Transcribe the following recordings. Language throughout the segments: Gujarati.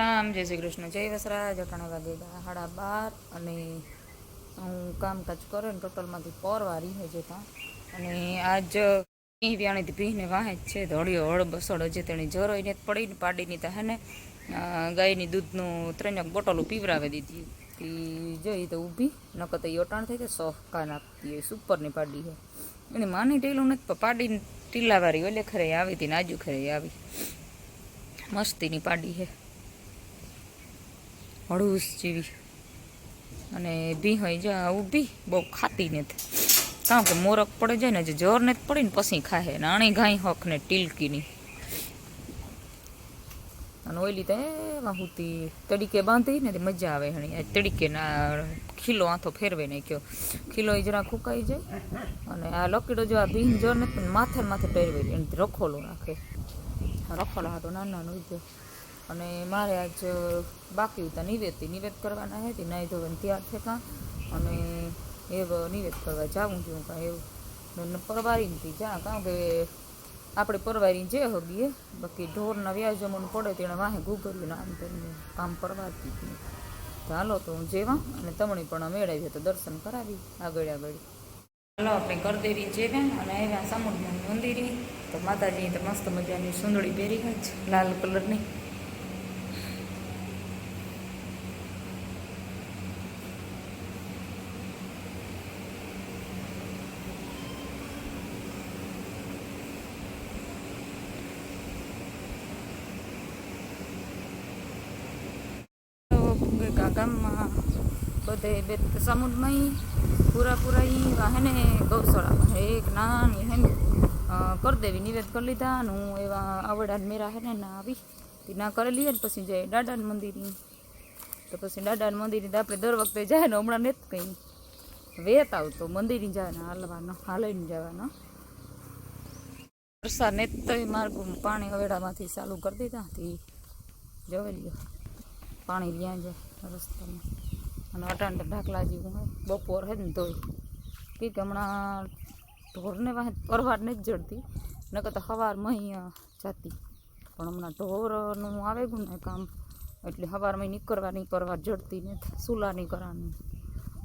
રામ જય શ્રી કૃષ્ણ, જય વસરા જટાણા વાગે હાડા બાર અને હું કામકાજ કરે ને ટોટલમાંથી પરવારી હે જતા. અને આજ પી વ્યાણીથી પીને વાહે જ છે ધોળીઓ હળ બસોડ હજે તેની જરોઈને પડીને પાડીની તા હે ગાયની દૂધનું ત્રણ બોટલો પીવરાવી દીધી. તી જોઈ તો ઊભી, નકર તો એ અટાણ થઈ કે સોહકા નાખતી હોય, સુપરની પાડી હે એને માની ટેલું નથી, પણ પાડીને ટીલાવાળી ઓલે ખરે આવી હતી નાજુ ખરે આવી. મસ્તીની પાડી છે હળુસ જેવી. અને ભીહોઈ જા ઊભી, બહુ ખાતી નથી. કારણ કે મોરક પડે જાય ને જે જોર ને પડી ને, પછી ખાહે. નાની ગાય હક ને ટીલકીની. અને ઓઈલી તો એવા હુતી. તડીકે બાંધી ને, મજા આવે હણી. તડીકે ના ખીલો આથો ફેરવે નાખ્યો ખીલો એ જરા ફૂંકાઈ જાય. અને આ લકીડો જો આ ભીન જોર નથી માથે માથે એને રખોલો રાખે. રખોલો હતો નાનો નાનો અને મારે આજ બાકી હતા નિવેદથી. નિવેદ કરવાના હતી ધોઈને તૈયાર છે કાં. અને એવ નિવેદ કરવા જાવું છું કાં એવું. પરવારી નથી જા, કારણ કે આપણે પરવારી જે હગીએ, બાકી ઢોરના વ્યાજ મને પડે તેણે વાહે ગુગર્યું આમ તેમને કામ પરવારતી હતી. ચાલો તો હું જેવા અને તમણી પણ મેળવીએ તો દર્શન કરાવી, આગળ આગળ. હાલો, આપણે કરદેરી જેવા અને આવ્યા સામુદ્રનું મંદિરે. તો માતાજી તો મસ્ત મજાની સુંદડી પહેરી હોય છે, લાલ કલરની. ગામમાં બધે સમુદ્રમાં પૂરા ઈ વાહને ગૌશાળામાં. એક નાની હેને કરદેવી કરી દેવી નિવેદ કરી લીધા અને હું એવા આવડા મેરા હેને ના આવી. તે ના કરી લઈએ ને પછી જાય દાદાનું મંદિરની. તો પછી દાદાનું મંદિર તો આપણે દર વખતે જાય ને હમણાં નથી કંઈ. વેત આવતો મંદિર જવાનો હાલવાનો, હાલઈને જવાનો. વરસાદ ને તો માર્ગ પાણી અવેડામાંથી ચાલુ કરી દીધા. તે જોવે લ્યો પાણી લ્યાં જાય. રસ્તામાં. અને અટાણ ઢાકલા જેવું બપોર હે ને તોય કે હમણાં ઢોરને વાહે પરવાર નથી જડતી. નકર તો સવાર મહી જાતી. પણ હમણાં ઢોરનું આવે ગયું ને કામ. એટલે સવારમાં નીકળવાની પરવાર જડતી ને સુલા નહીં કરવાની.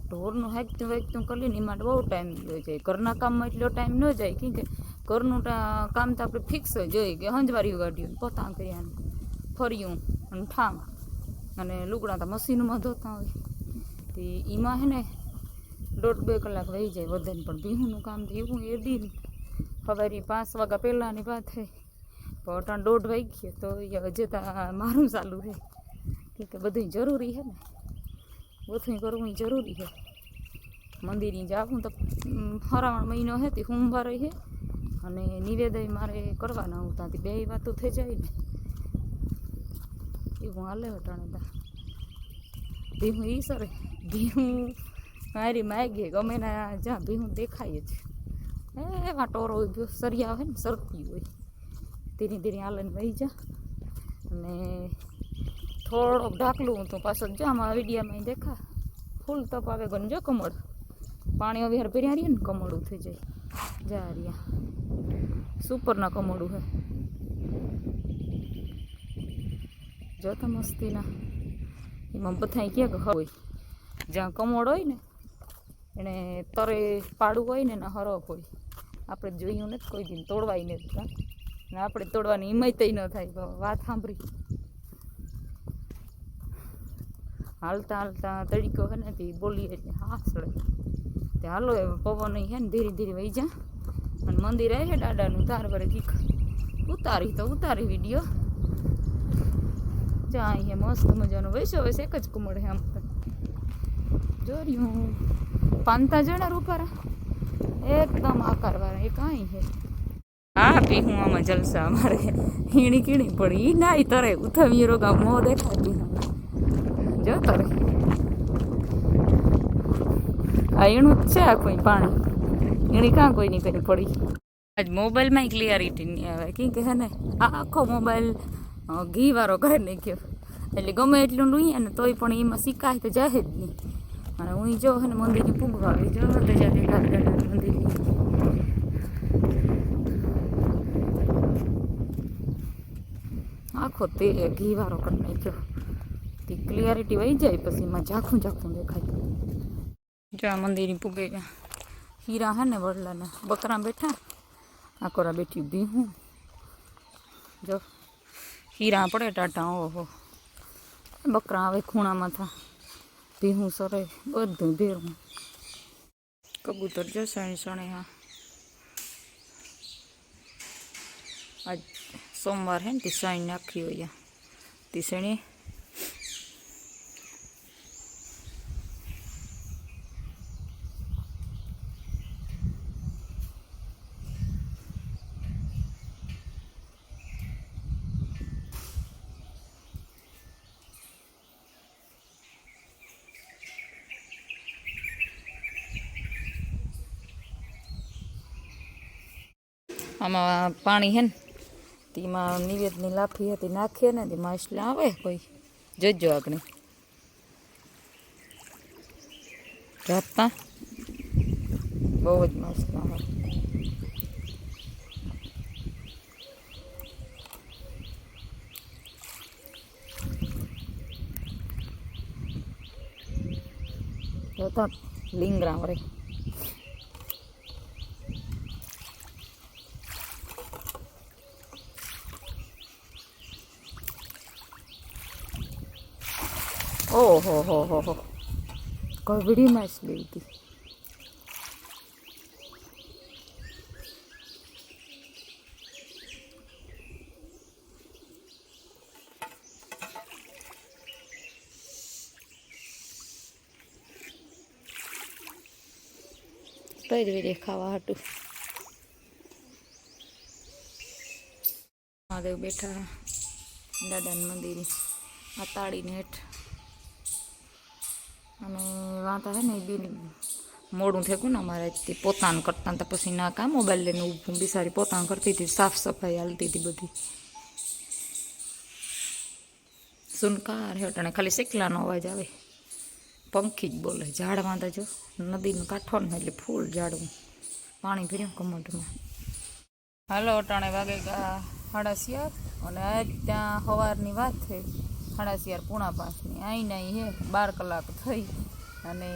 ઢોરનું હેકતું વાંકતું કરી ને એમાં બહુ ટાઈમ લઈ જાય. ઘરના કામમાં એટલો ટાઈમ ન જાય. કેમ કે ઘરનું કામ તો આપણે ફિક્સ જ હોય. કે હંજવારી ગાડ્યું પોતા કર્યા ફર્યું અને ઠામ. અને લુગડા તો મશીનમાં ધોતા હોય. તે એમાં હે ને દોઢ બે કલાક વહી જાય વધારે પણ ભીહુંનું કામ તો એવું એ દી સવારે પાંચ વાગ્યા પહેલાંની વાત થઈ પણ અટાણ દોઢ વાગી તો હજે તો મારું ચાલુ રહે કે બધું જરૂરી છે ને. બધું કરવું જરૂરી છે મંદિરે જાવું તો હરાવણ મહિનો છે તે સોમવારે છે અને નિવેદય મારે કરવાના હું, ત્યાંથી બે વાતો થઈ જાય ને. એવું હાલે હટાણે તા. ભીહું ઈ સરે, ભીહું મારી માગીએ ગમે ના જ્યાં ભીહું દેખાય જ. એમાં ટોરો ઉભ્યો સરિયા હોય ને સરતી હોય. ધીરે ધીરે હાલને વહી જા. અને થોડોક ઢાકલું તો પાછો આમાં વિડીયામાં દેખા. ફૂલ તપ આવે ગણ જો કમળ. પાણી હવે હાર પહેર્યા રહીએ ને, કમળું થઈ જાય. જા રહ્યા સુપરના કમળું હે. જોતા મસ્તીના. એમાં બધાય ક્યાંક હોય. જ્યાં કમોડ હોય ને, એને તરે પાડું હોય ને, એના હરખ હોય. આપણે જોયું નથી કોઈ દિન, તોડવાય નથી ને આપણે તોડવાની હિંમત ન થાય. વાત સાંભળી. હાલતા હાલતા તડીકો હે ને, તે બોલીએ હા સળે. તે હાલો એ પવન હે ને, ધીરે ધીરે વહી જા. અને મંદિર આવે છે દાદાનું તાર કીક ઉતારી તો ઉતારી વીડિયો. જા અહીંયા મસ્ત મજાનો વૈસો વૈસે એક જ કુમળ છે આમ તો. જોર્યું પાંતા જણા રૂપારા. એકદમ આકારવાળા એ કાંઈ છે. પી હું આમાં જલસા અમારે. હીણી કીણી પડી. નાઈ તરે ઉથમી રોગા મો દેખાય પી જો તરે આ એણું જ છે આ કોઈ પાણી. એણી કાં કોઈની કરી પડી. આજ મોબાઈલમાં ક્લિયરિટી નહીં આવે. કેમ કે હે ને આખો મોબાઈલ ઘી વાળો કરી નાખ્યો એટલે ગમે એટલું લઈએ ને તોય પણ એમાં શીખાય તો જાય જ નહીં. અને હું ઈ જો હે ને મંદિરની પૂગવા આવી જો તો જાય દાદાના મંદિરની. આખું આખો તે ઘી વાળો કરી નાખ્યો. તે ક્લિયરિટી વહી જાય પછી એમાં ઝાખું ઝાખું દેખાય. જો આ મંદિરની પૂગે ગયા. હીરા હે ને વડલાના બકરા બેઠા. આકોરા બેઠી ભીહું જો. હીરા પડે ટાટા ઓહો. બકરા આવે ખૂણામાં થા. ભીહું સરે, બધું ભેરું કબૂતર જો સણે સણે હા. આજ સોમવાર હે ને, તે સાઈન નાખી હોય તે સણે આમાં પાણી હે ને, તેમાં નિવેદની લાફી હતી, નાખીએ ને તે માછલા આવે કોઈ. જોજો આગળ. રાતના? બહુ જ માછલા આવે. જોતા લીંગરા વરે ઓહો હો હો હો. કવડી માછલી હતી. કઈ રીતે ખાવા હતું. મહાદેવ બેઠા દાદાના મંદિરે. આ તાળીને હેઠ અને વાંધો હે ને એ બી મોડું થયું ને અમારે તે પોતાનું કરતા તો પછી ના કાં મોબાઈલ લઈને ઊભું બિસારી પોતાનું કરતી હતી, સાફ સફાઈ હાલતી હતી બધી. સુનકાર હેઠ ખાલી શેકલાનો અવાજ આવે. પંખી જ બોલે, ઝાડમાં તો જો નદીનું કાંઠો ને એટલે ફૂલ ઝાડવું. પાણી ભર્યું કમોટમાં હાલો, અટાણે વાગે સાડા શિયાર અને આજ ત્યાં સવારની વાત થઈ સાડા શિયાર પૂણા પાંચની અહીં નહીં હે, બાર કલાક થઈ. અને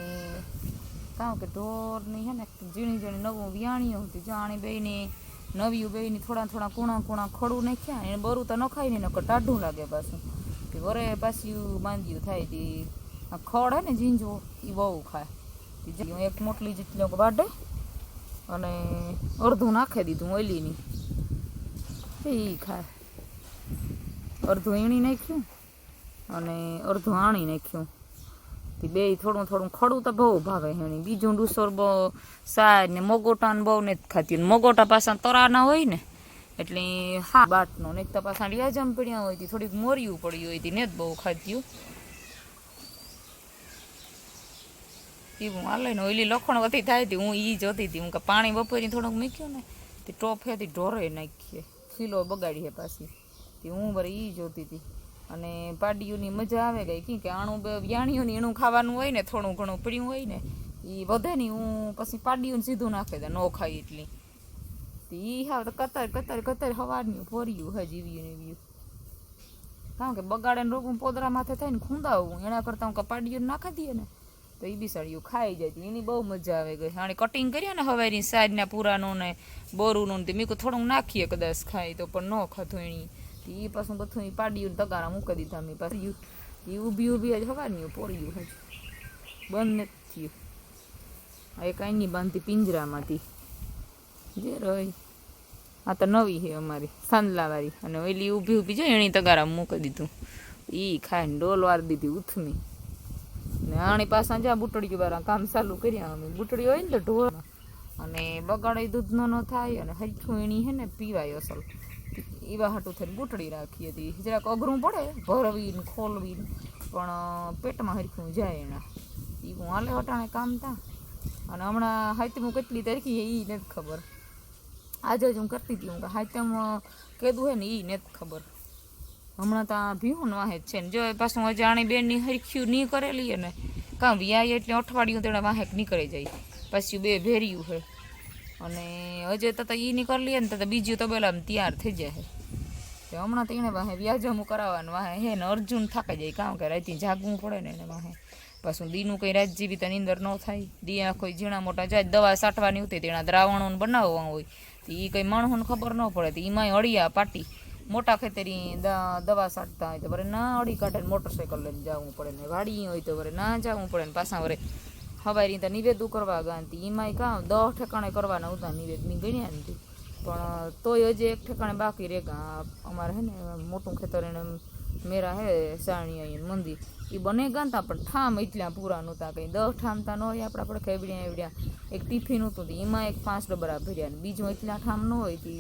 કાં કે ઢોરની હે ને, ઝીણી ઝીણી નવું વિયાણીઓ હતું. જાણી બેની નવ્યું બેની થોડા થોડા કૂણા કૂણા ખડું નાખ્યા. એને બરું તો નખાય ને નકર ટાઢું લાગે પાછું. કે વરે પાછું માંદ્યું થાય તે. આ ખડ હે ને, ઝીંઝો એ બહુ ખાય. એક મોટલી જેટલી વાઢે અને અડધું નાખી દીધું ઓલીની એ ખાય. અડધું ઈણી નાખ્યું. અને અડધું આણી નાખ્યું. બે થોડું થોડું ખડું તો બહુ ભાવે હેણી બીજું ડુસર બહુ સાર ને મોગોટા ને બહુ નથી ખાતી. મોગોટા પાછા તરાના હોય ને, એટલે હા, બાટનો ને તો પાછા રિયાજમ પડ્યા હોય તે. થોડીક મોર્યું પડ્યું હોય તે. ને જ બહુ ખાધ્યું. એવું હાલે ને, ઓલી લખણ વધી થાય હતી હું ઈ જોતી હતી હું કે પાણી બપોરી થોડુંક મૂક્યું ને, તે ટોપ હેથી ઢોરે નાખીએ. ખીલો બગાડી હે પાછી. તે હું બરે ઈ જોતી હતી અને પાડીઓની મજા આવે કી કે આણું વ્યાણીઓની એનું ખાવાનું હોય ને થોડું ઘણું પીણ્યું હોય ને એ વધે નહીં હું પછી પાડીઓને સીધું નાખી દે, નો ખાઈ એટલી. ઈ હાવ તો કતર કતર કતર હવારનું ભર્યું હજી જીવ્યું ને એવ્યું કારણ કે બગાડે ને રોગું પોદરા માથે થાય ને ખૂંદાવું, એના કરતાં હું કપાડીઓ નાખી દઈએ ને, તો એ બિસાડીયું ખાઈ જાય એની બહુ મજા આવે ગઈ. આણે કટિંગ કર્યા ને હવારી સાઈડના પૂરાનું ને બોરુનું ને મીકું થોડુંક નાખીએ કદાચ ખાય તો, પણ ન ખાતું એની. એ પાછું બધું ઈ પાડીયું તગારા મૂકી દીધા મેં પાછું એ ઊભી ઊભી જ હવાની પોર્યું હજુ બંધ નથી થયું. કાંઈ નહીં બાંધતી પિંજરામાંથી. જે રહી. આ તો નવી છે અમારી સાંદલાવાળી અને ઓલી ઊભી ઊભી છે એની તગારા મૂકી દીધું. એ ખાઈને ડોલ વાર દીધી ઉથમી. ને આણી પાછા જ્યાં બુટડીયું વાળા કામ ચાલુ કર્યા, અમે બુટડી હોય ને તો ઢોર અને બગાડે દૂધનો ન થાય અને હરખું એની છે ને પીવાય અસલ. એવા હાટું થઈને બુટડી રાખી હતી. જરાક અઘરું પડે ભરવી ખોલવીને ખોલવી પણ પેટમાં હરખું જાય એના. એ હું હાલે હટાણે કામ તા. અને હમણાં હાથમાં કેટલી તારીખી એ નથી ખબર. આજે જ હું કરતી હતી, હું હાથમ કીધું હે ને એ નથી ખબર. હમણાં તો આ ભીહું વાહે જ છે ને. જો પાછું અજાણી બેનની હરખ્યું નહીં કરેલી ને, કાં વ્યાય એટલે અઠવાડિયું તેણે વાહેક નીકળી જાય. પાછું બે ભેર્યું છે અને હજે તો એ નીકળી લે ને તો બીજું તબેલામાં તૈયાર થઈ જાય. તો હમણાં તો એને વાહે વ્યાજમું કરાવવાનું, વાહે હે ને અર્જુન થાકી જાય, કામ કે રાતથી જાગવું પડે ને એને વાહે. પાછું દીનું કંઈ રાત જીવી તો નીંદર ન થાય. દી કોઈ ઝીણા મોટા જાય, દવા સાટવાની ઉતી તેના દ્રાવણોને બનાવવા હોય. તો એ કંઈ માણસોને ખબર ન પડે, તો એમાંય અળિયા પાટી. મોટા ખેતરી દવા સાટતા હોય તો વરે ના અડી કાઢે મોટરસાયકલ લઈને જવું પડે ને વાડી હોય તો વરે ના જવું પડે ને પાછા વરે હવારી તો નિવેદું કરવા ગયા હતી એમાંય કાં, દહ ઠેકાણે કરવાના હતા નિવેદ. મેં ગણ્યા નથી પણ, તોય હજી એક ઠેકાણે બાકી રહે ગા. અમારે હે ને, મોટું ખેતર એને મેરા હે સાણી અહીંયા મંદિર. એ બને ગાતા પણ ઠામ એટલા પૂરા નહોતા કંઈ. દહ ઠામ તા ન હોય આપણા આપણે ખેવડ્યા એવડ્યા. એક ટિફિન હતું એમાં એક પાંચ ડબરા ભર્યા ને બીજું એટલા ઠામ ન હોય તે.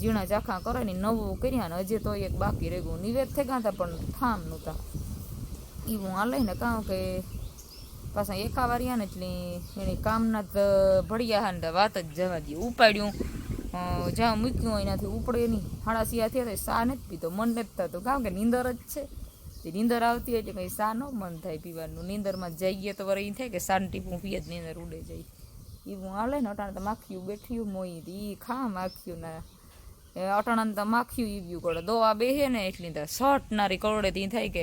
ઝીણા ચાખા કરે ને નવું કર્યા ને હજી તો એક બાકી રહી ગયું. નિવેદ થઈ ગાતા પણ ઠામ નહોતા. એવું આ ને કાં કે પાછા એકા વાર્યા ને એટલે એને કામના જ ભળિયા હા વાત જ જવા દે. ઉપાડ્યું. જ્યાં મૂક્યું એનાથી ઉપડે નહીં. હાડા સિયા થયા તો સા નથી પીતો? મન નથી થતું. કારણ કે નીંદર જ છે? તે નીંદર આવતી એટલે કંઈ સા ન મન થાય પીવાનું. નીંદરમાં જઈએ તો વરે એ થાય કે સાન ટીપું પીએ જ નીંદર ઉડે જાય. એવું હાલે ને અટાણે તો માખ્યું બેઠ્યું મોઈ એ ખા માખ્યું ના એ અટાણા તો માખ્યું ઈવ્યું કોડે દોવા બેહે ને એટલી તો શર્ટ નારી કરોડે તી થાય કે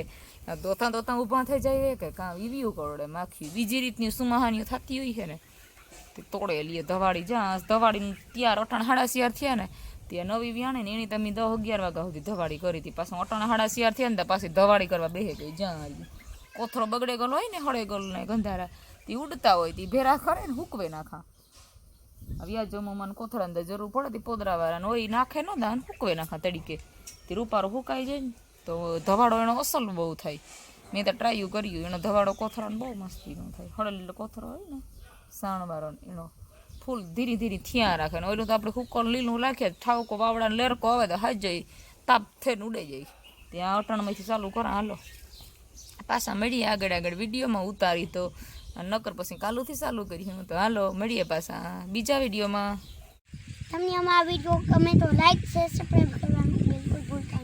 દોતા દોતા ઊભા થઈ જાય કે કાં ઈવ્યું કરોડે માખ્યું. બીજી રીતની સુમહાનીઓ થતી હોય છે ને, તે તોડે લીએ ધવાડી જ્યાં ધવાડીને ત્યાર અટણ હાડા શિયાર થયા ને, ત્યાં નવી વ્યાણે ને એની તમે દસ અગિયાર વાગ્યા સુધી ધવાડી કરી હતી. પાછું અટણ હાડા શિયાર થયા ને તો પાછી ધવાડી કરવા બેહે ગઈ. જ્યાં કોથરો બગડે ગયેલો હોય ને હળે ગયેલો ને ગંધારા, તે ઉડતા હોય, તે ભેરા ખરે ને હુકવે નાખા. વ્યાજ મને કોથરા અંદર જરૂર પડે તે પોદરા વાળાને હોય નાખે ન દાન, હુકવે નાખા તડીકે. તે રૂપારો હુકાઈ જાય ને, તો ધવાડો એનો અસલ બહુ થાય. મેં તો ટ્રાયું કર્યું, એનો ધવાડો કોથળાનો બહુ મસ્તીનો થાય. હળેલો કોથળો હોય ને સાણવાળો એનો. ફૂલ ધીરે ધીરે થયા રાખે ને ઓલું તો આપણે હુક્કો લીલું રાખીએ ઠાવકો, વાવડાને લેરકો આવે તો હાજ જાય તાપ થઈને ઉડે જાય. ત્યાં અટણમાંથી ચાલુ કરા, હાલો. પાછા મળીએ આગળ આગળ, વિડીયોમાં ઉતારી તો નકર પછી કાલુથી ચાલુ કરી હું તો. હાલો, મળીએ પાછા બીજા વિડીયોમાં. તમને અમારા વીડિયો ગમે તો લાઈક શેર સબસ્ક્રાઈબ કરવાનું બિલકુલ ભૂલતા